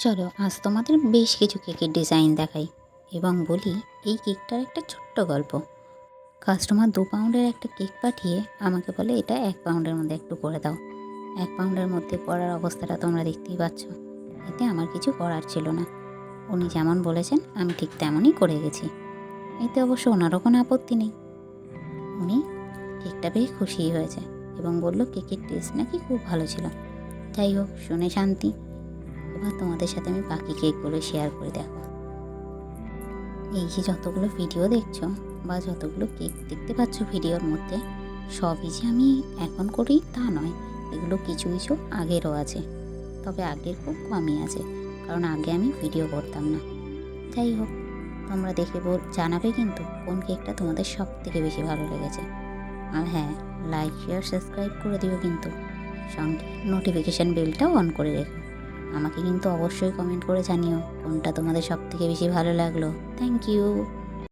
চলো, আজ তোমাদের বেশ কিছু কেকের ডিজাইন দেখাই এবং বলি, এই কেকটার একটা ছোট্ট গল্প। কাস্টমার দু পাউন্ডের একটা কেক পাঠিয়ে আমাকে বলে, এটা এক পাউন্ডের মধ্যে একটু করে দাও। এক পাউন্ডের মধ্যে করার অবস্থাটা তোমরা দেখতেই পাচ্ছ। এতে আমার কিছু করার ছিল না। উনি যেমন বলেছেন, আমি ঠিক তেমনই করে গেছি। এতে অবশ্য ওনারও কোনো আপত্তি নেই। উনি কেকটা পেয়ে খুশিই হয়েছে এবং বলল, কেকের টেস্ট নাকি খুব ভালো ছিল। যাই হোক, শুনে শান্তি। এবার তোমাদের সাথে আমি বাকি কেকগুলো শেয়ার করে দেখো। এই যে যতগুলো ভিডিও দেখছ বা যতগুলো কেক দেখতে পাচ্ছ ভিডিওর মধ্যে, সবই যে আমি এখন করি তা নয়। এগুলো কিছু কিছু আগেরও আছে, তবে আগের খুব কমই আছে, কারণ আগে আমি ভিডিও করতাম না। যাই হোক, তোমরা দেখে বল, জানাবে কিন্তু কোন কেকটা তোমাদের সব থেকে বেশি ভালো লেগেছে। আর হ্যাঁ লাইক শেয়ার সাবস্ক্রাইব করে দিও কিন্তু। সঙ্গে নোটিফিকেশান বেলটাও অন করে রেখো। আমাকে কিন্তু অবশ্যই কমেন্ট করে জানিও কোনটা তোমাদের সব থেকে বেশি ভালো লাগল। Thank you